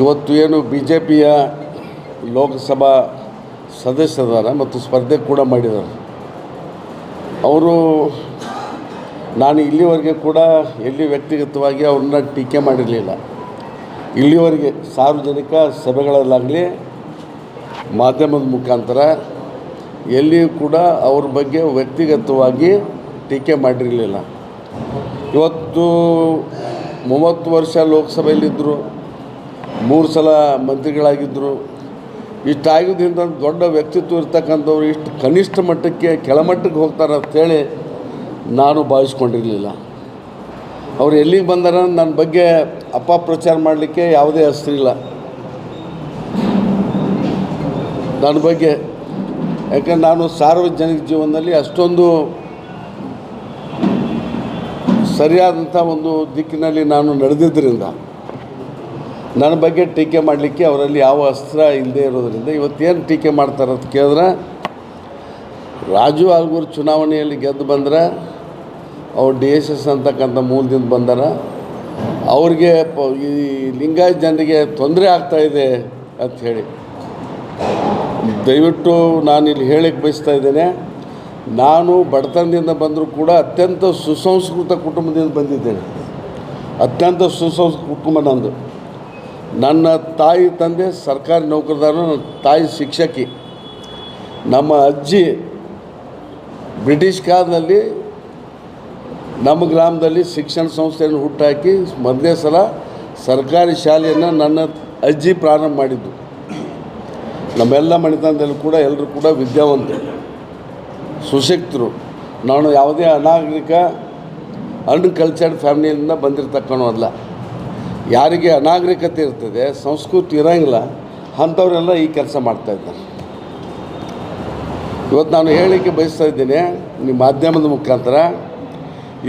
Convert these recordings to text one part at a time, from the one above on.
ಇವತ್ತು ಏನು B J ಪಿಯ ಲೋಕಸಭಾ ಸದಸ್ಯರಾರ ಮತ್ತು ಸ್ಪರ್ಧೆ ಕೂಡ ಮಾಡಿದ್ದಾರೆ. ಅವರು ನಾನು ಇಲ್ಲಿವರೆಗೆ ಕೂಡ ಎಲ್ಲಿ ವ್ಯಕ್ತಿಗತವಾಗಿ ಅವ್ರನ್ನ ಟೀಕೆ ಮಾಡಿರಲಿಲ್ಲ. ಇಲ್ಲಿವರೆಗೆ ಸಾರ್ವಜನಿಕ ಸಭೆಗಳಲ್ಲಾಗಲಿ, ಮಾಧ್ಯಮದ ಮುಖಾಂತರ ಎಲ್ಲಿಯೂ ಕೂಡ ಅವ್ರ ಬಗ್ಗೆ ವ್ಯಕ್ತಿಗತವಾಗಿ ಟೀಕೆ ಮಾಡಿರಲಿಲ್ಲ. ಇವತ್ತು ಮೂವತ್ತು ವರ್ಷ ಲೋಕಸಭೆಯಲ್ಲಿದ್ದರು. ಮೂರು ಸಲ ಮಂತ್ರಿಗಳಾಗಿದ್ದರು ಇಷ್ಟಾಗಿದ್ದರಿಂದ ದೊಡ್ಡ ವ್ಯಕ್ತಿತ್ವ ಇರ್ತಕ್ಕಂಥವ್ರು ಇಷ್ಟು ಕನಿಷ್ಠ ಮಟ್ಟಕ್ಕೆ ಕೆಳಮಟ್ಟಕ್ಕೆ ಹೋಗ್ತಾರೆ ಅಂತೇಳಿ ನಾನು ಭಾವಿಸ್ಕೊಂಡಿರಲಿಲ್ಲ. ಅವ್ರು ಎಲ್ಲಿಗೆ ಬಂದಾರ ನನ್ನ ಬಗ್ಗೆ ಅಪಪ್ರಚಾರ ಮಾಡಲಿಕ್ಕೆ ಯಾವುದೇ ಹೆಸರಿಲ್ಲ ನನ್ನ ಬಗ್ಗೆ. ಯಾಕಂದ್ರೆ ನಾನು ಸಾರ್ವಜನಿಕ ಜೀವನದಲ್ಲಿ ಅಷ್ಟೊಂದು ಸರಿಯಾದಂಥ ಒಂದು ದಿಕ್ಕಿನಲ್ಲಿ ನಾನು ನಡೆದಿದ್ದರಿಂದ ನನ್ನ ಬಗ್ಗೆ ಟೀಕೆ ಮಾಡಲಿಕ್ಕೆ ಅವರಲ್ಲಿ ಯಾವ ಅಸ್ತ್ರ ಇಲ್ಲದೆ ಇರೋದರಿಂದ ಇವತ್ತೇನು ಟೀಕೆ ಮಾಡ್ತಾರೆ ಅಂತ ಕೇಳಿದ್ರೆ, ರಾಜು ಆಲ್ಗೂರು ಚುನಾವಣೆಯಲ್ಲಿ ಗೆದ್ದು ಬಂದ್ರೆ ಅವ್ರು ಡಿ ಎಸ್ ಎಸ್ ಅಂತಕ್ಕಂಥ ಮೂಲದಿಂದ ಬಂದಾರ. ಅವ್ರಿಗೆ ಪ, ಈ ಲಿಂಗಾಯತ ಜನರಿಗೆ ತೊಂದರೆ ಆಗ್ತಾಯಿದೆ ಅಂತ ಹೇಳಿ. ದಯವಿಟ್ಟು ನಾನು ಇಲ್ಲಿ ಹೇಳಕ್ಕೆ ಬಯಸ್ತಾ ಇದ್ದೇನೆ, ನಾನು ಬಡತನದಿಂದ ಬಂದರೂ ಕೂಡ ಅತ್ಯಂತ ಸುಸಂಸ್ಕೃತ ಕುಟುಂಬದಿಂದ ಬಂದಿದ್ದೇನೆ. ಅತ್ಯಂತ ಸುಸಂಸ್ಕೃತ ಕುಟುಂಬ ನಂದು. ನನ್ನ ತಾಯಿ ತಂದೆ ಸರ್ಕಾರಿ ನೌಕರದಾರರು ನನ್ನ ತಾಯಿ ಶಿಕ್ಷಕಿ. ನಮ್ಮ ಅಜ್ಜಿ ಬ್ರಿಟಿಷ್ ಕಾಲದಲ್ಲಿ ನಮ್ಮ ಗ್ರಾಮದಲ್ಲಿ ಶಿಕ್ಷಣ ಸಂಸ್ಥೆಯನ್ನು ಹುಟ್ಟಾಕಿ ಮೊದಲೇ ಸಲ ಸರ್ಕಾರಿ ಶಾಲೆಯನ್ನು ನನ್ನ ಅಜ್ಜಿ ಪ್ರಾರಂಭ ಮಾಡಿದ್ದು. ನಮ್ಮೆಲ್ಲ ಮನೆತನದಲ್ಲಿ ಕೂಡ ಎಲ್ಲರೂ ಕೂಡ ವಿದ್ಯಾವಂತರು, ಸುಶಕ್ತರು. ನಾನು ಯಾವುದೇ ಅನಾಗರಿಕ ಅನ್ಕಲ್ಚರ್ಡ್ ಫ್ಯಾಮಿಲಿಯಿಂದ ಬಂದಿರತಕ್ಕನೂ ಯಾರಿಗೆ ಅನಾಗರಿಕತೆ ಇರ್ತದೆ, ಸಂಸ್ಕೃತಿ ಇರೋಂಗಿಲ್ಲ, ಅಂಥವರೆಲ್ಲ ಈ ಕೆಲಸ ಮಾಡ್ತಾಯಿದ್ದಾರೆ ಇವತ್ತು ನಾನು ಹೇಳಲಿಕ್ಕೆ ಬಯಸ್ತಾ ಇದ್ದೇನೆ, ನಿಮ್ಮ ಮಾಧ್ಯಮದ ಮುಖಾಂತರ.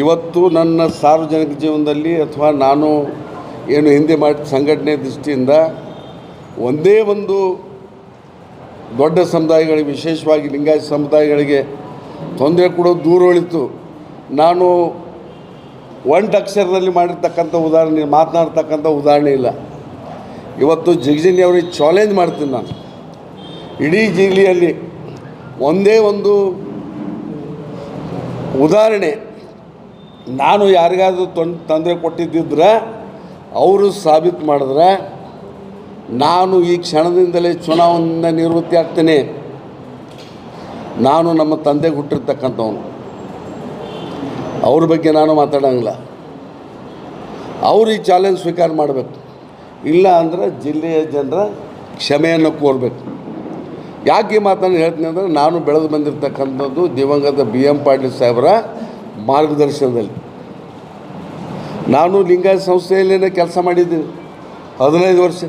ಇವತ್ತು ನನ್ನ ಸಾರ್ವಜನಿಕ ಜೀವನದಲ್ಲಿ ಅಥವಾ ನಾನು ಏನು ಹಿಂದೆ ಮಾಡಿ ಸಂಘಟನೆ ದೃಷ್ಟಿಯಿಂದ ಒಂದೇ ಒಂದು ದೊಡ್ಡ ಸಮುದಾಯಗಳಿಗೆ, ವಿಶೇಷವಾಗಿ ಲಿಂಗಾಯತ ಸಮುದಾಯಗಳಿಗೆ ತೊಂದರೆ ಕೊಡೋದು ದೂರ ಉಳಿತು ನಾನು ಒಂಟು ಅಕ್ಷರದಲ್ಲಿ ಮಾಡಿರ್ತಕ್ಕಂಥ ಉದಾಹರಣೆ, ಮಾತನಾಡ್ತಕ್ಕಂಥ ಉದಾಹರಣೆ ಇಲ್ಲ. ಇವತ್ತು ಜಗಜಿನಿ ಅವರಿಗೆ ಚಾಲೆಂಜ್ ಮಾಡ್ತೀನಿ ನಾನು. ಇಡೀ ಜಿಲ್ಲೆಯಲ್ಲಿ ಒಂದೇ ಒಂದು ಉದಾಹರಣೆ. ನಾನು ಯಾರಿಗಾದ್ರೂ ತೊಂದ್ ತೊಂದರೆ ಕೊಟ್ಟಿದ್ದಿದ್ರೆ ಅವರು ಸಾಬೀತು ಮಾಡಿದ್ರೆ ನಾನು ಈ ಕ್ಷಣದಿಂದಲೇ ಚುನಾವಣೆಯಿಂದ ನಿವೃತ್ತಿ ಆಗ್ತೇನೆ. ನಾನು ನಮ್ಮ ತಂದೆಗೆ ಹುಟ್ಟಿರ್ತಕ್ಕಂಥವನು. ಅವ್ರ ಬಗ್ಗೆ ನಾನು ಮಾತಾಡೋಂಗಿಲ್ಲ. ಅವರು ಈ ಚಾಲೆಂಜ್ ಸ್ವೀಕಾರ ಮಾಡಬೇಕು. ಇಲ್ಲ ಅಂದರೆ ಜಿಲ್ಲೆಯ ಜನರ ಕ್ಷಮೆಯನ್ನು ಕೋರಬೇಕು. ಯಾಕೆ ಈ ಮಾತನ್ನು ಹೇಳ್ತೀನಿ ಅಂದರೆ ನಾನು ಬೆಳೆದು ಬಂದಿರತಕ್ಕಂಥದ್ದು ದಿವಂಗತ ಬಿ ಎಂ ಪಾಟೀಲ್ ಸಾಹೇಬರ ಮಾರ್ಗದರ್ಶನದಲ್ಲಿ. ನಾನು ಲಿಂಗಾಯತ ಸಂಸ್ಥೆಯಲ್ಲೇ ಕೆಲಸ ಮಾಡಿದ್ದೀನಿ. ಹದಿನೈದು ವರ್ಷ.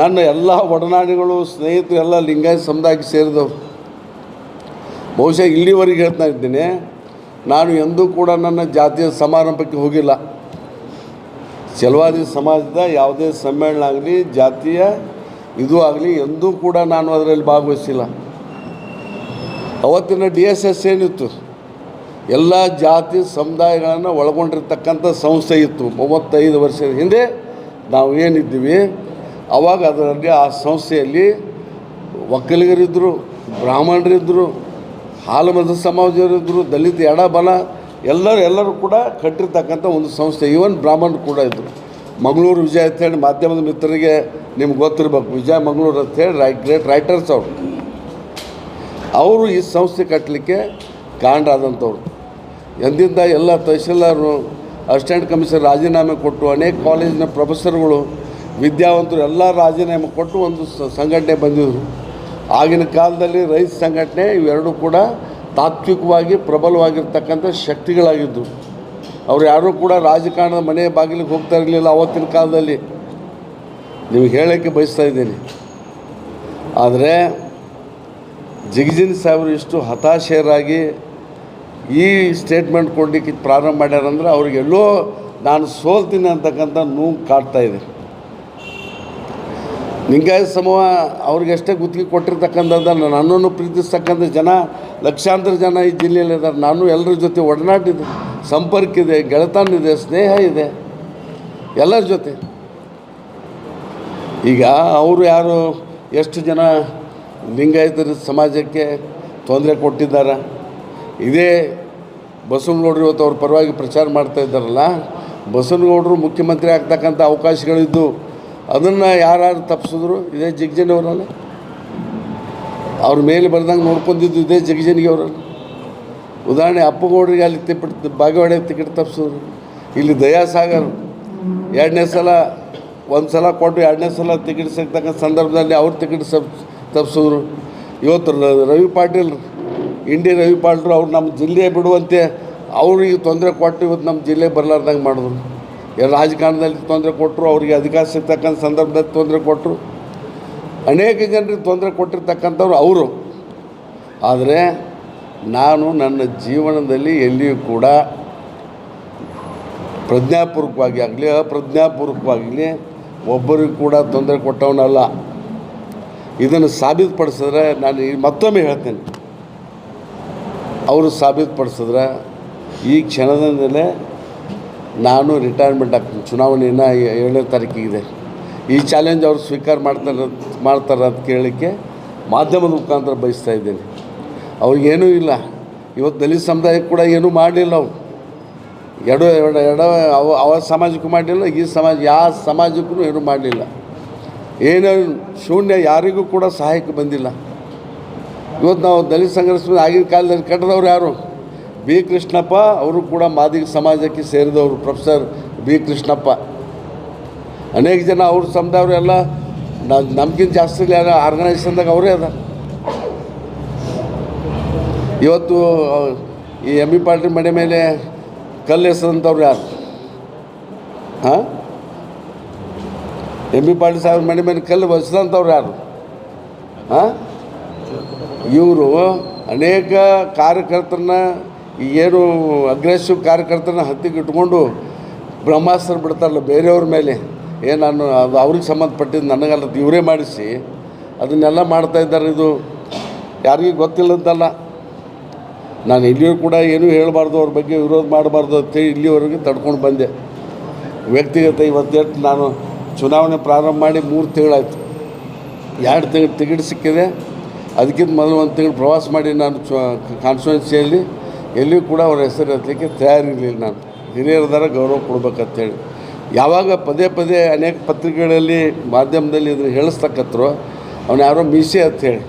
ನನ್ನ ಎಲ್ಲ ಒಡನಾಡಿಗಳು, ಸ್ನೇಹಿತರು ಎಲ್ಲ ಲಿಂಗಾಯತ ಸಮುದಾಯಕ್ಕೆ ಸೇರಿದವರು. ಬಹುಶಃ ಇಲ್ಲಿವರೆಗೆ ಹೇಳ್ತಾ ಇದ್ದೀನಿ. ನಾನು ಎಂದೂ ಕೂಡ ನನ್ನ ಜಾತಿಯ ಸಮಾರಂಭಕ್ಕೆ ಹೋಗಿಲ್ಲ. ಚಲವಾದಿ ಸಮಾಜದ ಯಾವುದೇ ಸಮ್ಮೇಳನ ಆಗಲಿ, ಜಾತಿಯ ಇದು ಆಗಲಿ, ಎಂದೂ ಕೂಡ ನಾನು ಅದರಲ್ಲಿ ಭಾಗವಹಿಸಿಲ್ಲ. ಅವತ್ತಿನ ಡಿ ಎಸ್ ಎಸ್ ಏನಿತ್ತು? ಎಲ್ಲ ಜಾತಿ ಸಮುದಾಯಗಳನ್ನು ಒಳಗೊಂಡಿರ್ತಕ್ಕಂಥ ಸಂಸ್ಥೆ ಇತ್ತು. ಮೂವತ್ತೈದು ವರ್ಷದ ಹಿಂದೆ ನಾವು ಏನಿದ್ದೀವಿ ಆವಾಗ ಅದರಲ್ಲಿ ಆ ಸಂಸ್ಥೆಯಲ್ಲಿ ಒಕ್ಕಲಿಗರಿದ್ದರು ಬ್ರಾಹ್ಮಣರಿದ್ದರು ಹಾಲು ಮತ ಸಮಾಜದವರಿದ್ದರು ದಲಿತ ಎಡಬಲ ಎಲ್ಲರೂ ಎಲ್ಲರೂ ಕೂಡ ಕಟ್ಟಿರ್ತಕ್ಕಂಥ ಒಂದು ಸಂಸ್ಥೆ. ಈವನ್ ಬ್ರಾಹ್ಮಣರು ಕೂಡ ಇದ್ದರು ಮಂಗಳೂರು ವಿಜಯ ಅಂತೇಳಿ ಮಾಧ್ಯಮದ ಮಿತ್ರರಿಗೆ ನಿಮ್ಗೆ ಗೊತ್ತಿರಬೇಕು. ವಿಜಯ ಮಂಗಳೂರು ಅಂತೇಳಿ ರೈ ಗ್ರೇಟ್ ರೈಟರ್ಸ್ ಅವರು. ಅವರು ಈ ಸಂಸ್ಥೆ ಕಟ್ಟಲಿಕ್ಕೆ ಕಾರಣರಾದಂಥವ್ರು ಎಂದಿಂದ ಎಲ್ಲ ತಹಶೀಲ್ದಾರರು ಅಸಿಸ್ಟೆಂಟ್ ಕಮಿಷನರ್ ರಾಜೀನಾಮೆ ಕೊಟ್ಟು ಅನೇಕ ಕಾಲೇಜಿನ ಪ್ರೊಫೆಸರ್ಗಳು, ವಿದ್ಯಾವಂತರು ಎಲ್ಲ ರಾಜೀನಾಮೆ ಕೊಟ್ಟು ಒಂದು ಸಂಘಟನೆ ಬಂದಿದ್ದರು ಆಗಿನ ಕಾಲದಲ್ಲಿ ರೈತ ಸಂಘಟನೆ ಇವೆರಡೂ ಕೂಡ ತಾತ್ವಿಕವಾಗಿ ಪ್ರಬಲವಾಗಿರ್ತಕ್ಕಂಥ ಶಕ್ತಿಗಳಾಗಿದ್ದವು ಅವ್ರು ಯಾರೂ ಕೂಡ ರಾಜಕಾರಣದ ಮನೆ ಬಾಗಿಲಿಗೆ ಹೋಗ್ತಾ ಇರಲಿಲ್ಲ ಅವತ್ತಿನ ಕಾಲದಲ್ಲಿ. ನಿಮಗೆ ಹೇಳೋಕ್ಕೆ ಬಯಸ್ತಾ ಇದ್ದೀನಿ. ಆದರೆ ಜಿಗಜಿನ್ ಸಾಹೇಬರು ಇಷ್ಟು ಹತಾಶೆಯರಾಗಿ ಈ ಸ್ಟೇಟ್ಮೆಂಟ್ ಕೊಡಲಿಕ್ಕೆ ಪ್ರಾರಂಭ ಮಾಡ್ಯಾರಂದ್ರೆ ಅವ್ರಿಗೆಲ್ಲೋ ನಾನು ಸೋಲ್ತೀನಿ ಅಂತಕ್ಕಂಥ ನೋವು ಕಾಡ್ತಾ ಇದೆ. ಲಿಂಗಾಯತ ಸಮೂಹ ಅವ್ರಿಗೆಷ್ಟೇ ಗುತ್ತಿಗೆ ಕೊಟ್ಟಿರ್ತಕ್ಕಂಥದ್ದು ನನ್ನನ್ನು ಪ್ರೀತಿಸ್ತಕ್ಕಂಥ ಜನ, ಲಕ್ಷಾಂತರ ಜನ ಈ ಜಿಲ್ಲೆಯಲ್ಲಿ ಇದ್ದಾರೆ. ನಾನು ಎಲ್ಲರ ಜೊತೆ ಒಡನಾಟ ಇದೆ ಸಂಪರ್ಕ ಇದೆ ಗೆಳೆತನ ಇದೆ ಸ್ನೇಹ ಇದೆ. ಎಲ್ಲರ ಜೊತೆ. ಈಗ ಅವರು ಯಾರು, ಎಷ್ಟು ಜನ ಲಿಂಗಾಯತರ ಸಮಾಜಕ್ಕೆ ತೊಂದರೆ ಕೊಟ್ಟಿದ್ದಾರೆ? ಇದೇ ಬಸವನಗೌಡರು ಇವತ್ತು ಅವ್ರ ಪರವಾಗಿ ಪ್ರಚಾರ ಮಾಡ್ತಾ ಇದ್ದಾರಲ್ಲ, ಬಸವನಗೌಡರು ಮುಖ್ಯಮಂತ್ರಿ ಆಗ್ತಕ್ಕಂಥ ಅವಕಾಶಗಳಿದ್ದು ಅದನ್ನು ಯಾರು ತಪ್ಪಿಸಿದ್ರು ಇದೇ ಜಗ್ಜನವರಲ್ಲ ಅವ್ರ ಮೇಲೆ ಬರ್ದಂಗೆ ನೋಡ್ಕೊಂಡಿದ್ದು ಇದೇ ಜಗ್ಜನಿಗೆ ಅವರಲ್ಲ. ಉದಾಹರಣೆ ಅಪ್ಪಗೌಡರಿಗೆ ಅಲ್ಲಿ ತಿಪ್ಪಿಟ್ಟು ಬಾಗೇವಾಡಿ ಟಿಕೆಟ್ ತಪ್ಪಿಸಿದ್ರು. ಇಲ್ಲಿ ದಯಾಸಾಗರ್ ಎರಡನೇ ಸಲ, ಒಂದು ಸಲ ಕೊಟ್ಟು ಎರಡನೇ ಸಲ ಟಿಕೆಟ್ ಸಿಗ್ತಕ್ಕಂಥ ಸಂದರ್ಭದಲ್ಲಿ ಅವ್ರು ಟಿಕೆಟ್ ಸಪ್ ತಪ್ಪಿಸಿದ್ರು ಇವತ್ತು ರವಿ ಪಾಟೀಲ್ ಇಂಡಿ ರವಿ ಪಾಟೀಲ್ ಅವ್ರು ನಮ್ಮ ಜಿಲ್ಲೆ ಬಿಡುವಂತೆ ಅವ್ರಿಗೆ ತೊಂದರೆ ಕೊಟ್ಟು ಇವತ್ತು ನಮ್ಮ ಜಿಲ್ಲೆ ಬರಲಾರ್ದಂಗೆ ಮಾಡಿದ್ರು. ರಾಜಕಾರಣದಲ್ಲಿ ತೊಂದರೆ ಕೊಟ್ಟರು, ಅವರಿಗೆ ಅಧಿಕಾರ ಸಿಗ್ತಕ್ಕಂಥ ಸಂದರ್ಭದಲ್ಲಿ ತೊಂದರೆ ಕೊಟ್ಟರು. ಅನೇಕ ಜನರಿಗೆ ತೊಂದರೆ ಕೊಟ್ಟಿರ್ತಕ್ಕಂಥವ್ರು ಅವರು. ಆದರೆ ನಾನು ನನ್ನ ಜೀವನದಲ್ಲಿ ಎಲ್ಲಿಯೂ ಕೂಡ ಪ್ರಜ್ಞಾಪೂರ್ವಕವಾಗಿ ಆಗಲಿ ಅಪ್ರಜ್ಞಾಪೂರ್ವಕವಾಗಲಿ ಒಬ್ಬರಿಗೂ ಕೂಡ ತೊಂದರೆ ಕೊಟ್ಟವನಲ್ಲ. ಇದನ್ನು ಸಾಬೀತುಪಡಿಸಿದ್ರೆ ನಾನು ಮತ್ತೊಮ್ಮೆ ಹೇಳ್ತೇನೆ. ಅವರು ಸಾಬೀತುಪಡಿಸಿದ್ರೆ ಈ ಕ್ಷಣದಿಂದಲೇ ನಾನು ರಿಟೈರ್ಮೆಂಟ್ ಆಗ್ತೀನಿ. ಚುನಾವಣೆಯನ್ನು ಏಳನೇ ತಾರೀಕಿಗಿದೆ. ಈ ಚಾಲೆಂಜ್ ಅವರು ಸ್ವೀಕಾರ ಮಾಡ್ತಾರೆ ಮಾಡ್ತಾರೆ ಅಂತ ಕೇಳಲಿಕ್ಕೆ ಮಾಧ್ಯಮದ ಮುಖಾಂತರ ಬಯಸ್ತಾ ಇದ್ದೇನೆ. ಅವ್ರಿಗೇನೂ ಇಲ್ಲ. ಇವತ್ತು ದಲಿತ ಸಮುದಾಯಕ್ಕೆ ಕೂಡ ಏನೂ ಮಾಡಲಿಲ್ಲ ಅವರು. ಎಡ ಎಡ ಎಡ ಅವ ಅವ ಸಮಾಜಕ್ಕೂ ಮಾಡಲಿಲ್ಲ, ಈ ಸಮಾಜ ಯಾವ ಸಮಾಜಕ್ಕೂ ಏನೂ ಮಾಡಲಿಲ್ಲ. ಏನೇನು ಶೂನ್ಯ ಯಾರಿಗೂ ಕೂಡ ಸಹಾಯಕ್ಕೆ ಬಂದಿಲ್ಲ. ಇವತ್ತು ನಾವು ದಲಿತ ಸಂಘರ್ಷ ಆಗಿನ ಕಾಲದಲ್ಲಿ ಕಟ್ಟದವ್ರು ಯಾರು? ಬಿ ಕೃಷ್ಣಪ್ಪ ಅವರು ಕೂಡ ಮಾದಿಗ ಸಮಾಜಕ್ಕೆ ಸೇರಿದವರು, ಪ್ರೊಫೆಸರ್ ಬಿ ಕೃಷ್ಣಪ್ಪ. ಅನೇಕ ಜನ ಅವ್ರ ಸಮುದಾಯವರು ಎಲ್ಲ ನಮ್ಗಿಂತ ಜಾಸ್ತಿ ಯಾರು ಆರ್ಗನೈಸೇಷನ್ದಾಗ ಅವರೇ ಅದ. ಇವತ್ತು ಈ ಎಂ ಬಿ ಪಾಟೀಲ್ ಮನೆ ಮೇಲೆ ಕಲ್ಲು ಎಸೆದಂಥವ್ರು ಯಾರು? ಹಾಂ? ಎಂ ಬಿ ಪಾಟೀಲ್ ಸಾಹೇಬ್ರ ಮನೆ ಮೇಲೆ ಕಲ್ಲು ಬಸಿದಂಥವ್ರು ಯಾರು? ಹಾಂ? ಇವರು ಅನೇಕ ಕಾರ್ಯಕರ್ತರನ್ನ ಏನು ಅಗ್ರೆಸಿವ್ ಕಾರ್ಯಕರ್ತನ ಹತ್ತಿಗೆ ಇಟ್ಕೊಂಡು ಬ್ರಹ್ಮಾಸ್ತ್ರ ಬಿಡ್ತಾರಲ್ಲ ಬೇರೆಯವ್ರ ಮೇಲೆ. ಏ ನಾನು ಅದು ಅವ್ರಿಗೆ ಸಂಬಂಧಪಟ್ಟಿದ್ದು ನನಗಲ್ಲ ಇವರೇ ಮಾಡಿಸಿ. ಅದನ್ನೆಲ್ಲ ಮಾಡ್ತಾ ಇದ್ದಾರೆ ಇದು. ಯಾರಿಗೂ ಗೊತ್ತಿಲ್ಲದಲ್ಲ ನಾನು ಇಲ್ಲಿಯೂ ಕೂಡ ಏನೂ ಹೇಳಬಾರ್ದು, ಅವ್ರ ಬಗ್ಗೆ ವಿರೋಧ ಮಾಡಬಾರ್ದು ಅಂತೇಳಿ ಇಲ್ಲಿವರೆಗೆ ತಡ್ಕೊಂಡು ಬಂದೆ. ವ್ಯಕ್ತಿಗತ ಇವತ್ತೆಟ್ಟು ನಾನು ಚುನಾವಣೆ ಪ್ರಾರಂಭ ಮಾಡಿ ಮೂರು ತಿಂಗಳಾಯಿತು. ಎರಡು ತಿಂಗಳು ಟಿಕೆಟ್ ಸಿಕ್ಕಿದೆ. ಅದಕ್ಕಿಂತ ಮೊದಲು ಒಂದು ತಿಂಗಳು ಪ್ರವಾಸ ಮಾಡಿ ನಾನು ಚ ಕಾನ್ಸ್ಟಿಟ್ಯೂನ್ಸಿಯಲ್ಲಿ ಎಲ್ಲಿಯೂ ಕೂಡ ಅವರ ಹೆಸರು ಎತ್ತಲಿಕ್ಕೆ ತಯಾರಿರಲಿಲ್ಲ ನಾನು. ಹಿರಿಯರದಾರ ಗೌರವ ಕೊಡ್ಬೇಕಂತೇಳಿ. ಯಾವಾಗ ಪದೇ ಪದೇ ಅನೇಕ ಪತ್ರಿಕೆಗಳಲ್ಲಿ ಮಾಧ್ಯಮದಲ್ಲಿ ಇದನ್ನು ಹೇಳಿಸ್ತಕ್ಕತ್ರು ಅವ್ನು ಯಾರೋ ಮೀಸೆ ಅಂತ ಹೇಳಿ,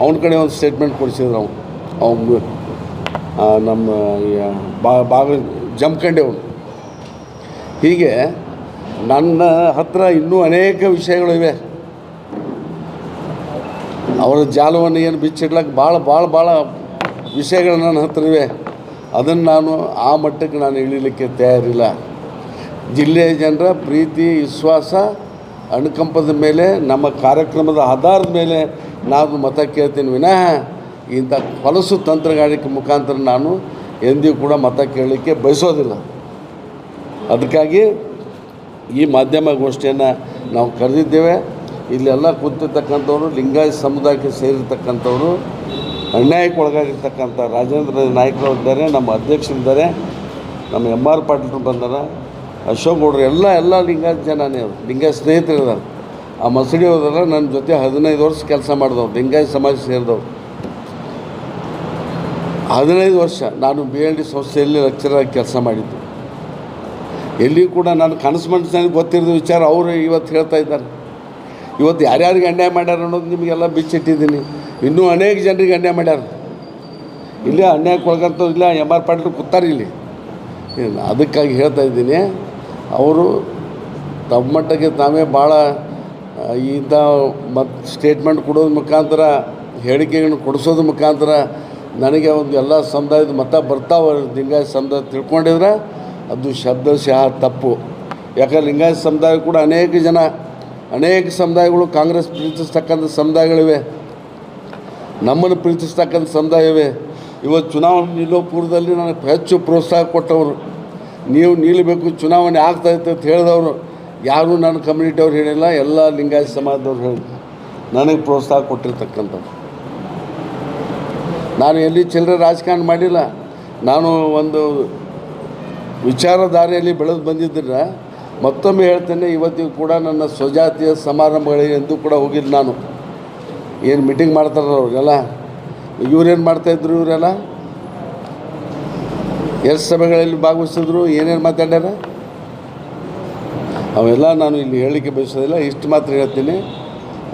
ಅವನ ಕಡೆ ಒಂದು ಸ್ಟೇಟ್ಮೆಂಟ್ ಕೊಡಿಸಿದ್ರು ಅವನು. ಅವನ ನಮ್ಮ ಬಾ ಬಾಗ ಜಮ್ಕಂಡೆ ಅವನು. ಹೀಗೆ ನನ್ನ ಹತ್ರ ಇನ್ನೂ ಅನೇಕ ವಿಷಯಗಳಿವೆ ಅವರ ಜಾಲವನ್ನು ಏನು ಬಿಚ್ಚಿಡ್ಲಕ್ಕೆ ಭಾಳ ಭಾಳ ಭಾಳ ವಿಷಯಗಳು ನನ್ನ ಹತ್ರ ಇವೆ. ಅದನ್ನು ನಾನು ಆ ಮಟ್ಟಕ್ಕೆ ನಾನು ಇಳಿಲಿಕ್ಕೆ ತಯಾರಿಲ್ಲ. ಜಿಲ್ಲೆಯ ಜನರ ಪ್ರೀತಿ, ವಿಶ್ವಾಸ ಅನುಕಂಪದ ಮೇಲೆ, ನಮ್ಮ ಕಾರ್ಯಕ್ರಮದ ಆಧಾರದ ಮೇಲೆ ನಾನು ಮತ ಕೇಳ್ತೀನಿ ವಿನಃ ಇಂಥ ಹೊಲಸು ತಂತ್ರಗಾರಿಕೆ ಮುಖಾಂತರ ನಾನು ಎಂದಿಗೂ ಕೂಡ ಮತ ಕೇಳಲಿಕ್ಕೆ ಬಯಸೋದಿಲ್ಲ. ಅದಕ್ಕಾಗಿ ಈ ಮಾಧ್ಯಮ ಗೋಷ್ಠಿಯನ್ನು ನಾವು ಕರೆದಿದ್ದೇವೆ. ಇಲ್ಲೆಲ್ಲ ಕೂತಿರ್ತಕ್ಕಂಥವ್ರು, ಲಿಂಗಾಯತ ಸಮುದಾಯಕ್ಕೆ ಸೇರಿರ್ತಕ್ಕಂಥವ್ರು ಅನ್ಯಾಯಕ್ಕೆ ಒಳಗಾಗಿರ್ತಕ್ಕಂಥ ರಾಜೇಂದ್ರ ನಾಯ್ಕರು ಇದ್ದಾರೆ ನಮ್ಮ ಅಧ್ಯಕ್ಷರಿದ್ದಾರೆ, ನಮ್ಮ ಎಂ ಆರ್ ಪಾಟೀಲ್ರು ಬಂದಾರ, ಅಶೋಕ್ ಗೌಡ್ರು, ಎಲ್ಲ ಎಲ್ಲ ಲಿಂಗಾಯತ ಜನನೇ ಅವರು, ಲಿಂಗಾಯತ್ ಸ್ನೇಹಿತರಿದ್ದಾರೆ ಆ ಮಸಡಿ ಹೋದಲ್ಲ ನನ್ನ ಜೊತೆ ಹದಿನೈದು ವರ್ಷ ಕೆಲಸ ಮಾಡಿದವ್ರು, ಲಿಂಗಾಯತ್ ಸಮಾಜ ಸೇರಿದವ್ರು. ಹದಿನೈದು ವರ್ಷ ನಾನು ಬಿ ಎಲ್ ಡಿ ಸಂಸ್ಥೆಯಲ್ಲಿ ಲೆಕ್ಚರಾಗಿ ಕೆಲಸ ಮಾಡಿದ್ದು. ಎಲ್ಲಿಯೂ ಕೂಡ ನಾನು ಕನಸು ಮನಸ್ಸಿನಲ್ಲಿ ಗೊತ್ತಿರೋದು ವಿಚಾರ ಅವರು ಇವತ್ತು ಹೇಳ್ತಾ ಇದ್ದಾರೆ. ಇವತ್ತು ಯಾರ್ಯಾರಿಗೆ ಅನ್ಯಾಯ ಮಾಡ್ಯಾರ ಅನ್ನೋದು ನಿಮಗೆಲ್ಲ ಬಿಚ್ಚಿಟ್ಟಿದ್ದೀನಿ. ಇನ್ನೂ ಅನೇಕ ಜನರಿಗೆ ಅನ್ಯಾಯ ಮಾಡ್ಯಾರ. ಇಲ್ಲೇ ಅನ್ಯಾಯಕ್ಕೆ ಒಳಗಂತವ್ರು ಇಲ್ಲ ಎಂ ಆರ್ ಪಾಟೀಲ್ ಕೂತಾರೆ ಇಲ್ಲಿ. ಅದಕ್ಕಾಗಿ ಹೇಳ್ತಾ ಇದ್ದೀನಿ. ಅವರು ತಮ್ಮ ಮಟ್ಟಕ್ಕೆ ತಾವೇ ಭಾಳ ಇಂಥ ಮತ್ತು ಸ್ಟೇಟ್ಮೆಂಟ್ ಕೊಡೋದ್ರ ಮುಖಾಂತರ, ಹೇಳಿಕೆಗಳನ್ನು ಕೊಡಿಸೋದ್ರ ಮುಖಾಂತರ ನನಗೆ ಒಂದು ಎಲ್ಲ ಸಮುದಾಯದ ಮತ ಬರ್ತಾವೆ ಲಿಂಗಾಯತ ಸಮುದಾಯ ತಿಳ್ಕೊಂಡಿದ್ರೆ ಅದು ಶಬ್ದಶಃ ತಪ್ಪು. ಯಾಕಂದ್ರೆ ಲಿಂಗಾಯತ ಸಮುದಾಯ ಕೂಡ ಅನೇಕ ಜನ ಅನೇಕ ಸಮುದಾಯಗಳು ಕಾಂಗ್ರೆಸ್ ಪ್ರೀತಿಸ್ತಕ್ಕಂಥ ಸಮುದಾಯಗಳಿವೆ. ನಮ್ಮನ್ನು ಪ್ರೀತಿಸ್ತಕ್ಕಂಥ ಸಮುದಾಯವೇ. ಇವತ್ತು ಚುನಾವಣೆ ನಿಲ್ಲೋ ಪೂರ್ವದಲ್ಲಿ ನನಗೆ ಹೆಚ್ಚು ಪ್ರೋತ್ಸಾಹ ಕೊಟ್ಟವರು. ನೀವು ನಿಲ್ಲಬೇಕು, ಚುನಾವಣೆ ಆಗ್ತಾಯಿತ್ತು ಅಂತ ಹೇಳಿದವರು. ಯಾರೂ ನನ್ನ ಕಮ್ಯುನಿಟಿಯವ್ರು ಹೇಳಿಲ್ಲ, ಎಲ್ಲ ಲಿಂಗಾಯತ ಸಮಾಜದವ್ರು ಹೇಳಿ ನನಗೆ ಪ್ರೋತ್ಸಾಹ ಕೊಟ್ಟಿರ್ತಕ್ಕಂಥವ್ರು. ನಾನು ಎಲ್ಲಿ ಚಿಲ್ಲರೆ ರಾಜಕಾರಣ ಮಾಡಿಲ್ಲ. ನಾನು ಒಂದು ವಿಚಾರಧಾರೆಯಲ್ಲಿ ಬೆಳೆದು ಬಂದಿದ್ದರೆ ಮತ್ತೊಮ್ಮೆ ಹೇಳ್ತೇನೆ, ಇವತ್ತಿಗೂ ಕೂಡ ನನ್ನ ಸ್ವಜಾತಿಯ ಸಮಾರಂಭಗಳಿಗೆ ಎಂದು ಕೂಡ ಹೋಗಿಲ್ಲ ನಾನು. ಏನು ಮೀಟಿಂಗ್ ಮಾಡ್ತಾರಲ್ಲ ಅವ್ರಿಗೆಲ್ಲ? ಇವ್ರೇನು ಮಾಡ್ತಾಯಿದ್ರು ಇವರೆಲ್ಲ? ಎಷ್ಟು ಸಭೆಗಳಲ್ಲಿ ಭಾಗವಹಿಸಿದ್ರು, ಏನೇನು ಮಾತಾಡ್ಯಾರ? ಅವೆಲ್ಲ ನಾನು ಇಲ್ಲಿ ಹೇಳಲಿಕ್ಕೆ ಬಯಸೋದಿಲ್ಲ, ಇಷ್ಟು ಮಾತ್ರ ಹೇಳ್ತೀನಿ.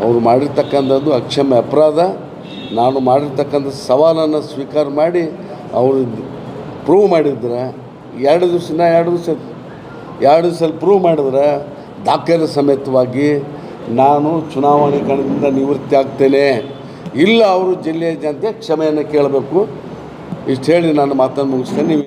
ಅವರು ಮಾಡಿರ್ತಕ್ಕಂಥದ್ದು ಅಕ್ಷಮ್ಯ ಅಪರಾಧ. ನಾನು ಮಾಡಿರ್ತಕ್ಕಂಥ ಸವಾಲನ್ನು ಸ್ವೀಕಾರ ಮಾಡಿ, ಅವರು ಪ್ರೂವ್ ಮಾಡಿದ್ರೆ, ಎರಡು ದಿವಸ ಎರಡು ದಿವಸ ಎರಡು ಸಲ ಪ್ರೂವ್ ಮಾಡಿದ್ರೆ ದಾಖಲೆ ಸಮೇತವಾಗಿ ನಾನು ಚುನಾವಣೆ ಕಣದಿಂದ ನಿವೃತ್ತಿ ಆಗ್ತೇನೆ. ಇಲ್ಲ, ಅವರು ಜಿಲ್ಲೆಯ ಜನತೆ ಕ್ಷಮೆಯನ್ನು ಕೇಳಬೇಕು. ಇಷ್ಟು ಹೇಳಿ ನಾನು ಮಾತನ್ನು ಮುಗಿಸ್ತೇನೆ.